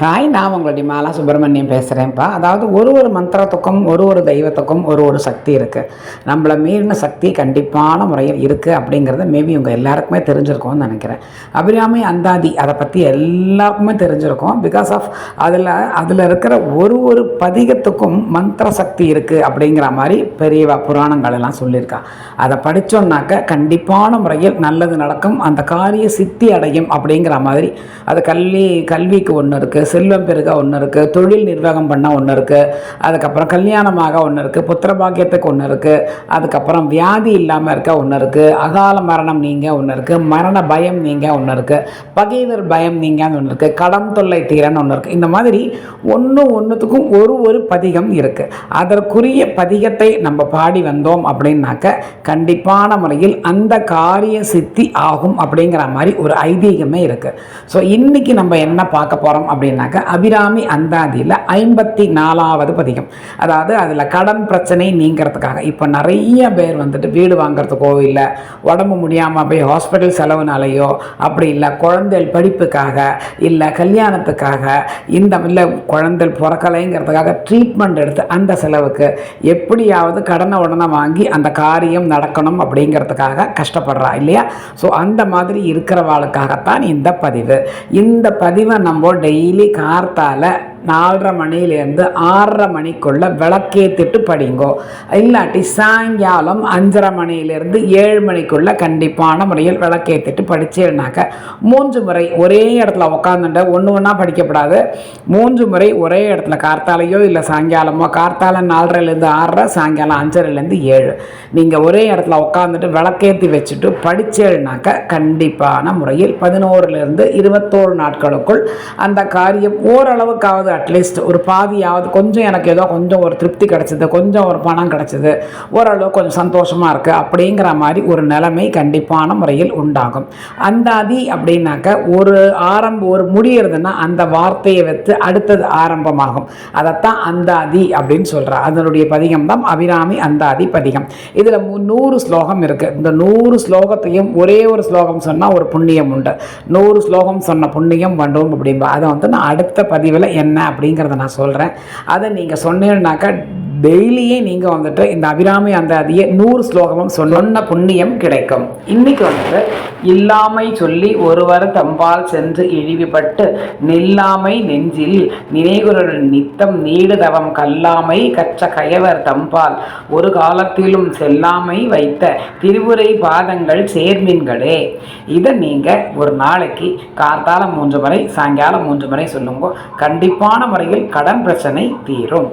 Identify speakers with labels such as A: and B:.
A: Hi நான் உங்களுடைய மாலா சுப்பிரமணியம் பேசுகிறேன்ப்பா அதாவது ஒரு ஒரு மந்திரத்துக்கும் ஒரு ஒரு தெய்வத்துக்கும் ஒரு ஒரு சக்தி இருக்குது நம்மளை மீறின சக்தி கண்டிப்பான முறையில் இருக்குது அப்படிங்கிறது மேபி உங்கள் எல்லாருக்குமே தெரிஞ்சிருக்கோம்னு நினைக்கிறேன். அபிராமி அந்தாதி அதை பற்றி எல்லாருக்குமே தெரிஞ்சிருக்கோம். பிகாஸ் ஆஃப் அதில் அதில் இருக்கிற ஒரு ஒரு பதிகத்துக்கும் மந்திர சக்தி இருக்குது அப்படிங்கிற மாதிரி பெரிய புராணங்கள் எல்லாம் சொல்லியிருக்கா. அதை படித்தோம்னாக்க கண்டிப்பான முறையில் நல்லது நடக்கும் அந்த காரிய சித்தி அடையும் அப்படிங்கிற மாதிரி. அது கல்வி கல்விக்கு ஒன்று இருக்குது செல்வம் பெருக ஒன்று இருக்குது தொழில் நிர்வாகம் பண்ண ஒன்று இருக்குது அதுக்கப்புறம் கல்யாணமாக ஒன்று இருக்குது புத்திர பாக்கியத்துக்கு ஒன்று இருக்குது அதுக்கப்புறம் வியாதி இல்லாமல் இருக்க ஒன்று இருக்குது அகால மரணம் நீங்க ஒன்று இருக்குது மரண பயம் நீங்க ஒன்று இருக்குது பகைவர் பயம் நீங்கன்னு ஒன்று இருக்குது கடன் தொல்லை தீரன்னு ஒன்று இருக்குது இந்த மாதிரி ஒன்று ஒன்றுத்துக்கும் ஒரு ஒரு பதிகம் இருக்குது அதற்குரிய பதிகத்தை நம்ம பாடி வந்தோம் அப்படின்னாக்க கண்டிப்பான முறையில் அந்த காரிய சித்தி ஆகும் அப்படிங்கிற மாதிரி ஒரு ஐதீகமே இருக்குது ஸோ இன்றைக்கி நம்ம என்ன பார்க்க போகிறோம் அப்படின்னாக்க அபிராமி அந்தாதியில் ஐம்பத்தி நாலாவது பதிகம். அதாவது அதில் கடன் பிரச்சனை நீங்கிறதுக்காக. இப்போ நிறைய பேர் வந்துட்டு வீடு வாங்குறதுக்கோ இல்லை உடம்பு முடியாமல் போய் ஹாஸ்பிட்டல் செலவுனாலேயோ அப்படி இல்லை குழந்தைகள் படிப்புக்காக இல்லை கல்யாணத்துக்காக இந்த இல்லை குழந்தைகள் பிறக்கலைங்கிறதுக்காக ட்ரீட்மெண்ட் எடுத்து அந்த செலவுக்கு எப்படியாவது கடனை உடனே வாங்கி அந்த காரியம் நடக்கணும் அப்படிங்கிறதுக்காக கஷ்டப்படுறா இல்லையா? ஸோ அந்த மாதிரி இருக்கிறவாளுக்காகத்தான் இந்த பதிவு. இந்த பதிவை நம்ம டெய்லி கார்த்தால நாலரை மணிலேருந்து ஆறரை மணிக்குள்ளே விளக்கேற்றிட்டு படிங்கோ. இல்லாட்டி சாயங்காலம் அஞ்சரை மணிலேருந்து ஏழு மணிக்குள்ளே கண்டிப்பான முறையில் விளக்கேற்றிட்டு படிச்சேன்னாக்க மூன்று முறை ஒரே இடத்துல உட்காந்துட்டு ஒன்று ஒன்றா படிக்கப்படாது. மூன்று முறை ஒரே இடத்துல கார்த்தாலையோ இல்லை சாயங்காலமோ கார்த்தாலம் நாலரைலேருந்து ஆறரை சாயங்காலம் அஞ்சரைலேருந்து ஏழு. நீங்கள் ஒரே இடத்துல உட்காந்துட்டு விளக்கேற்றி வச்சுட்டு படிச்சேன்னாக்க கண்டிப்பான முறையில் பதினோருலேருந்து இருபத்தோரு நாட்களுக்குள் அந்த காரியம் ஓரளவுக்காவது அட்லீஸ்ட் ஒரு பாதியாவது கொஞ்சம் எனக்கு ஏதோ கொஞ்சம் ஒரு திருப்தி கிடச்சிது கொஞ்சம் ஒரு பணம் கிடச்சிது ஓரளவு கொஞ்சம் சந்தோஷமாக இருக்குது அப்படிங்கிற மாதிரி ஒரு நிலைமை கண்டிப்பான முறையில் உண்டாகும். அந்தாதி அப்படின்னாக்க ஒரு ஆரம்பம் ஒரு முடியறதுன்னா அந்த வார்த்தையை வைத்து அடுத்தது ஆரம்பமாகும். அதைத்தான் அந்தாதி அப்படின்னு சொல்கிறார் அதனுடைய பதிகம் தான் அபிராமி அந்தாதி பதிகம். இதில் நூறு ஸ்லோகம் இருக்குது இந்த நூறு ஸ்லோகத்தையும் ஒரே ஒரு ஸ்லோகம் சொன்னால் ஒரு புண்ணியம் உண்டு. நூறு ஸ்லோகம் சொன்ன புண்ணியம் பண்ணும் அப்படிம்பா. அதை வந்து நான் அடுத்த பதிவில் என்ன அப்படிங்கிறத நான் சொல்கிறேன் அதை நீங்கள் சொன்னீங்கன்னாக்கா டெய்லியே நீங்கள் வந்துட்டு இந்த அபிராமி அந்த அதிக நூறு ஸ்லோகமும் சொன்ன புண்ணியம் கிடைக்கும். இன்னைக்கு வந்துட்டு இல்லாமை சொல்லி ஒருவர் தம்பால் சென்று இழிவுபட்டு நில்லாமை நெஞ்சில் நினைவுகள் நித்தம் நீடுதவம் கல்லாமை கற்ற கயவர் தம்பால் ஒரு காலத்திலும் செல்லாமை வைத்த திருவுரை பாதங்கள் சேர்மீன்களே. இதை நீங்கள் ஒரு நாளைக்கு காத்தாலம் மூன்று முறை சாயங்காலம் மூன்று முறை சொல்லுங்க. கண்டிப்பான முறையில் கடன் பிரச்சனை தீரும்.